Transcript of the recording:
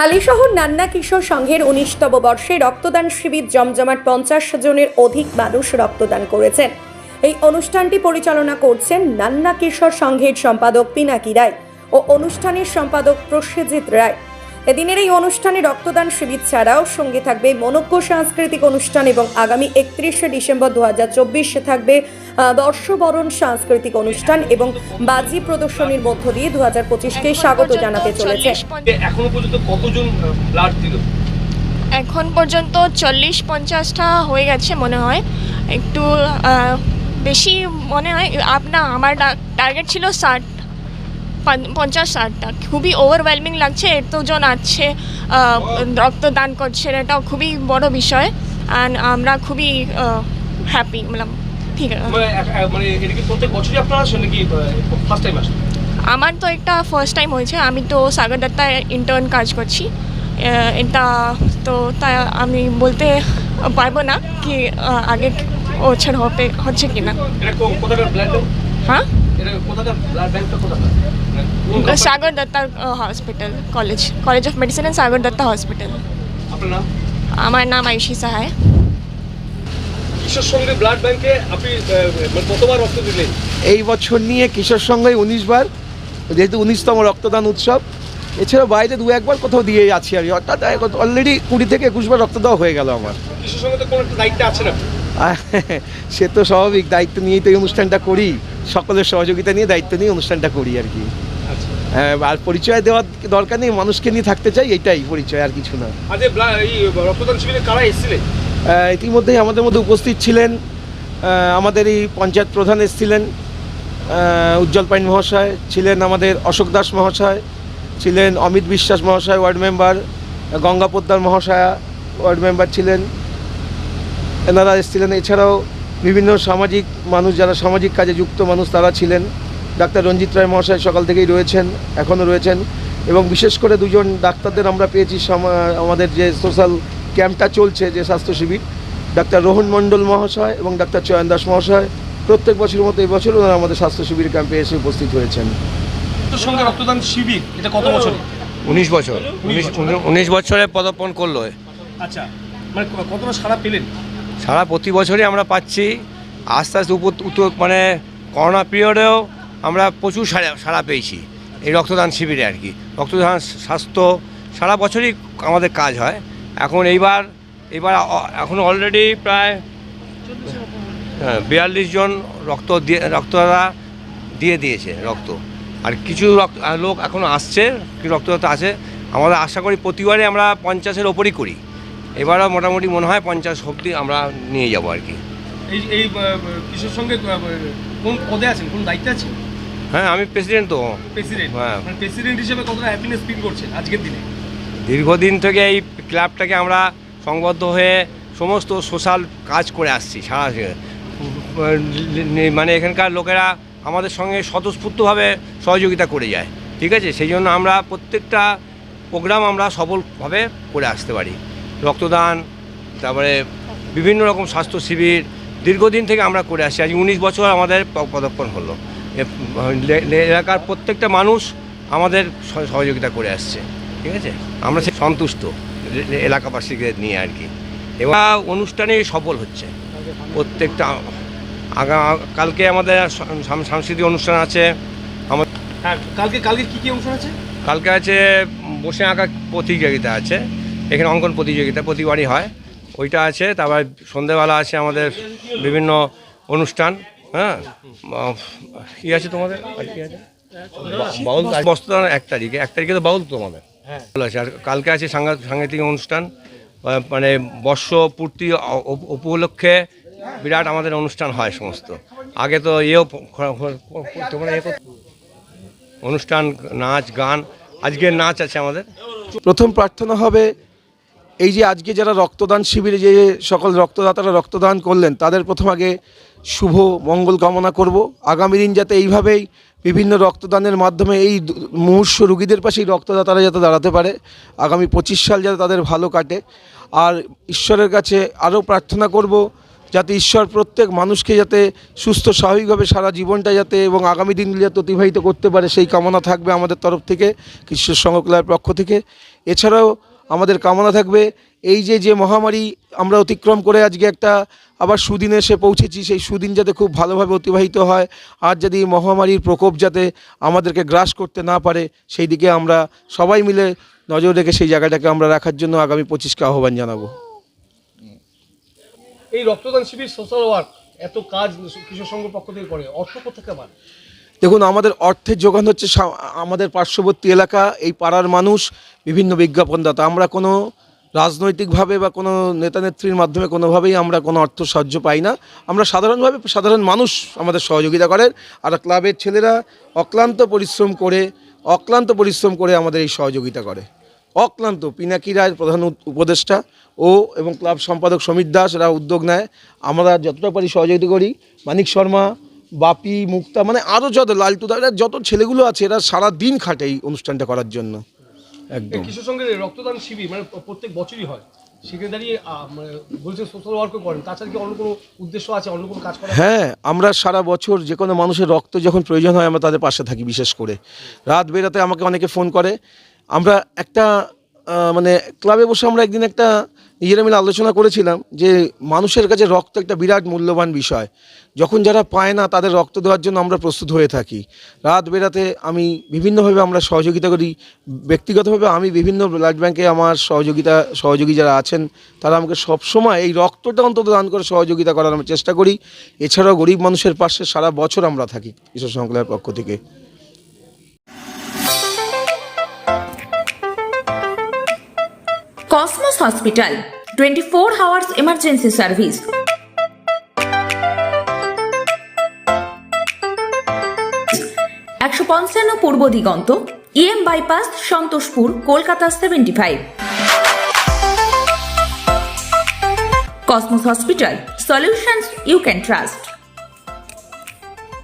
হালিশহর নান্না কিশোর সংঘের উনিশতম বর্ষে রক্তদান শিবির জমজমাট পঞ্চাশ জনের অধিক মানুষ রক্তদান করেছেন। এই অনুষ্ঠানটি পরিচালনা করছেন নান্না কিশোর সংঘের সম্পাদক পিনাকি রায় ও অনুষ্ঠানের সম্পাদক প্রসেজিৎ রায়। এদিনের এই অনুষ্ঠানে রক্তদান শিবির ছাড়াও সঙ্গে থাকবে মনজ্ঞ সাংস্কৃতিক অনুষ্ঠান এবং আগামী একত্রিশে ডিসেম্বর দু হাজার চব্বিশে থাকবে বর্ষবরণ সাংস্কৃতিক অনুষ্ঠান এবং বাজি প্রদর্শনীর মধ্য দিয়ে দু হাজার পঁচিশকে স্বাগত জানাতে চলেছে। এখনও পর্যন্ত কতজন ব্লাড দিল এখন পর্যন্ত চল্লিশ পঞ্চাশটা হয়ে গেছে মনে হয়। একটু বেশি মনে হয় আপনার আমার টার্গেট ছিল ষাট পঞ্চাশ ষাটটা খুবই ওভারওয়েলমিং লাগছে এতজন আছে রক্তদান করছে এটাও খুবই বড় বিষয়। অ্যান্ড আমরা খুবই হ্যাপি মানে ঠিক আছে। মানে মানে আমার তো একটা ফার্স্ট টাইম হয়েছে আমি তো সাগর দত্তায় ইন্টার্ন কাজ করছি। এটা তো তাই আমি বলতে পারব না কি আগে বছর হবে হচ্ছে কি না এটা কো- কোথাকার ব্লাড ব্যাংক হ্যাঁ? Sagar Dutta hospital college college of medicine and Sagar Dutta hospital আমার নাম আয়ুষী সাহায়। কিশোর সঙ্গে ব্লাড ব্যাংকে আপনি মানে কতবার রক্ত দিলেন? এই বছর নিয়ে কিশোর সঙ্গে উনিশ বার যেহেতু উনিশতম রক্তদান উৎসব এছাড়া বাইরে দু একবার কোথাও দিয়ে আছি আমি। অর্থাৎ অলরেডি কুড়ি থেকে একুশ বার রক্ত দেওয়া হয়ে গেল আমার। কিশোর সঙ্গে তো কোনো একটা দায়িত্বে আপনি? আর সে তো স্বাভাবিক দায়িত্ব নিয়েই তো এই অনুষ্ঠানটা করি। সকলের সহযোগিতা নিয়ে দায়িত্ব নিয়ে অনুষ্ঠানটা করি আর কি। আচ্ছা। হ্যাঁ, আর পরিচয় দেওয়ার দরকার নেই মানুষকে নিয়ে থাকতে চাই এটাই পরিচয় আর কিছু না। ইতিমধ্যেই আমাদের মধ্যে উপস্থিত ছিলেন আমাদের এই পঞ্চায়েত প্রধান এসেছিলেন উজ্জ্বল পাইন মহাশয় ছিলেন আমাদের অশোক দাস মহাশয় ছিলেন অমিত বিশ্বাস মহাশয় ওয়ার্ড মেম্বার গঙ্গা পোদ্দার মহাশয়া ওয়ার্ড মেম্বার ছিলেন এনারা এসেছিলেন। এছাড়াও বিভিন্ন সামাজিক মানুষ যারা সামাজিক কাজে যুক্ত মানুষ তারা ছিলেন। ডাক্তার রঞ্জিত রায় মহাশয় সকাল থেকেই রয়েছেন এখনও রয়েছেন। এবং বিশেষ করে দুজন ডাক্তারদের আমরা পেয়েছি আমাদের যে সোশ্যাল ক্যাম্পটা চলছে যে স্বাস্থ্য শিবির ডাক্তার রোহন মণ্ডল মহাশয় এবং ডাক্তার চয়ন দাস মহাশয়। প্রত্যেক বছরের মতো এই বছর ওনারা আমাদের স্বাস্থ্য শিবির ক্যাম্পে এসে উপস্থিত হয়েছেন। সঙ্গে রক্তদান শিবির এটা কত বছর। উনিশ বছর। উনিশ বছরে পদার্পণ করল আচ্ছা মানে কতটা সারা পেলেন? সারা প্রতি বছরই আমরা পাচ্ছি। আস্তে আস্তে উপ উত- মানে করোনা পিরিয়ডেও আমরা প্রচুর সারা সারা পেয়েছি। এই রক্তদান শিবিরে আর কি। রক্তদান স্বাস্থ্য সারা বছরই আমাদের কাজ হয়। এখন এইবার এবার এখন অলরেডি প্রায় হ্যাঁ, বিয়াল্লিশ জন রক্ত দিয়ে রক্তদাতা দিয়ে দিয়েছে রক্ত। আর কিছু রক্ত লোক এখনও আসছে রক্তদাতা আছে। আমরা আশা করি প্রতিবারে আমরা পঞ্চাশের ওপরই করি। এবারও মোটামুটি মনে হয় পঞ্চাশ অব্দি আমরা নিয়ে যাব আর কি। এই এই কিশোর সঙ্গে কোন পদে আছেন? কোন দায়িত্বে আছেন? হ্যাঁ আমি প্রেসিডেন্ট তো। প্রেসিডেন্ট হ্যাঁ। মানে প্রেসিডেন্ট হিসেবে কতটা হ্যাপিনেস ফিল করছেন আজকের দিনে? দীর্ঘদিন থেকে এই ক্লাবটাকে আমরা সংবদ্ধ হয়ে সমস্ত সোশ্যাল কাজ করে আসছি সারা মানে এখানকার লোকেরা আমাদের সঙ্গে স্বতঃস্ফূর্তভাবে সহযোগিতা করে যায় ঠিক আছে? সেই জন্য আমরা প্রত্যেকটা প্রোগ্রাম আমরা সফলভাবে করে আসতে পারি। রক্তদান তারপরে বিভিন্ন রকম স্বাস্থ্য শিবির দীর্ঘদিন থেকে আমরা করে আসছি আজ উনিশ বছর আমাদের প- পদার্পণ হলো। এলাকার প্রত্যেকটা মানুষ আমাদের সহযোগিতা করে আসছে। ঠিক আছে? আমরা সে সন্তুষ্ট এলাকাবাসীদের নিয়ে আর কি। এবং অনুষ্ঠানে সফল হচ্ছে। প্রত্যেকটা আগা কালকে আমাদের সাংস্কৃতিক অনুষ্ঠান আছে। আমার হ্যাঁ কালকে কালকে কী কী অনুষ্ঠান আছে? কালকে আছে বসে আঁকা প্রতিযোগিতা আছে। এখানে অঙ্কন প্রতিযোগিতা প্রতিবারই হয়। ওইটা আছে তারপর সন্ধেবেলা আছে আমাদের বিভিন্ন অনুষ্ঠান হ্যাঁ? কী আছে তোমাদের? আর কি আছে? বাউল বস্ত্রদান এক তারিখে এক তারিখে তো বাউল তোমাদের। ভালো আছে আর কালকে আছে সাংঘা- সাংগীতিক অনুষ্ঠান মানে বর্ষ পূর্তি উপলক্ষে বিরাট আমাদের অনুষ্ঠান হয় সমস্ত। আগে তো ইয়েও তোমরা ইয়ে অনুষ্ঠান নাচ গান আজকের নাচ আছে আমাদের। প্রথম প্রার্থনা হবে এই যে আজকে যারা রক্তদান শিবিরে যে সকল রক্তদাতারা রক্তদান করলেন, তাদের প্রথম আগে শুভ মঙ্গল কামনা করব। আগামী দিন যাতে এইভাবেই বিভিন্ন রক্তদানের মাধ্যমে এই মুমূর্ষ রুগীদের পাশেই রক্তদাতারা যাতে দাঁড়াতে পারে। আগামী পঁচিশ সাল যাতে তাদের ভালো কাটে। আর ঈশ্বরের কাছে আরও প্রার্থনা করব যাতে ঈশ্বর প্রত্যেক মানুষকে যাতে সুস্থ স্বাভাবিকভাবে সারা জীবনটা যাতে এবং আগামী দিনগুলি যাতে অতিবাহিত করতে পারে, সেই কামনা থাকবে আমাদের তরফ থেকে কৃষ্ণ সংঘ পক্ষ থেকে। এছাড়াও আমাদের কামনা থাকবে। এই যে যে মহামারী আমরা অতিক্রম করে আজকে একটা আবার সুদিনে এসে পৌঁছেছি, সেই সুদিন যাতে খুব ভালোভাবে অতিবাহিত হয়। আর যদি মহামারীর প্রকোপ যাতে আমাদেরকে গ্রাস করতে না পারে, সেই দিকে আমরা সবাই মিলে নজর রেখে সেই জায়গাটাকে আমরা রাখার জন্য আগামী পঁচিশকে আহ্বান জানাব। এই রক্তদান শিবির সোশ্যাল ওয়ার্ক এত কাজ কৃষক সংঘের পক্ষ থেকে করে, অর্থ কোথেকে পান দেখুন, আমাদের অর্থের যোগান হচ্ছে আমাদের পার্শ্ববর্তী এলাকা, এই পাড়ার মানুষ, বিভিন্ন বিজ্ঞাপনদাতা। আমরা কোনো রাজনৈতিকভাবে বা কোনো নেতা নেত্রীর মাধ্যমে কোনোভাবেই আমরা কোনো অর্থ সাহায্য পাই না। আমরা সাধারণভাবে সাধারণ মানুষ আমাদের সহযোগিতা করেন আর ক্লাবের ছেলেরা অক্লান্ত পরিশ্রম করে, অক্লান্ত পরিশ্রম করে আমাদের এই সহযোগিতা করে। অক্লান্ত, পিনাকি রায় প্রধান উপদেষ্টা ও এবং ক্লাব সম্পাদক সমীর দাস, এরা উদ্যোগ নেয়। আমরা যতটা পারি সহযোগিতা করি। মানিক শর্মা বাপি মুক্তা মানে আরও যত লালটু দা এরা যত ছেলেগুলো আছে এরা সারা দিন খাটে এই অনুষ্ঠানটা করার জন্য। একদম। সংঘের এই রক্তদান শিবির মানে প্রত্যেক বছরই হয়। সেখানে দাঁড়িয়ে মানে বলছে সোশ্যাল ওয়ার্কও করেন। তাছাড়া কি অন্য কোনো উদ্দেশ্য আছে অন্য কোনো কাজ করা হ্যাঁ আমরা সারা বছর যে কোনো মানুষের রক্ত যখন প্রয়োজন হয় আমরা তাদের পাশে থাকি বিশেষ করে। রাত বেরাতে আমাকে অনেকে ফোন করে। আমরা একটা মানে ক্লাবে বসে আমরা একদিন একটা নিজেরা মিলে আলোচনা করেছিলাম যে মানুষের কাছে রক্ত একটা বিরাট মূল্যবান বিষয়। যখন যারা পায় না তাদের রক্ত দেওয়ার জন্য আমরা প্রস্তুত হয়ে থাকি। রাত বেরাতে আমি বিভিন্নভাবে আমরা সহযোগিতা করি, ব্যক্তিগতভাবে আমি বিভিন্ন ব্লাড ব্যাংকে আমার সহযোগিতা, সহযোগী যারা আছেন, তারা আমাকে সবসময় এই রক্তটা অন্তত দান করে সহযোগিতা করার আমরা চেষ্টা করি। এছাড়াও গরিব মানুষের পাশে সারা বছর আমরা থাকি ঈশ্বর সংকলনের পক্ষ থেকে। Cosmos hospital twenty four hours emergency service একশো পঞ্চান্ন Purba Diganta EM bypass Santoshpur, Kolkata seventy five Cosmos hospital solutions you can trust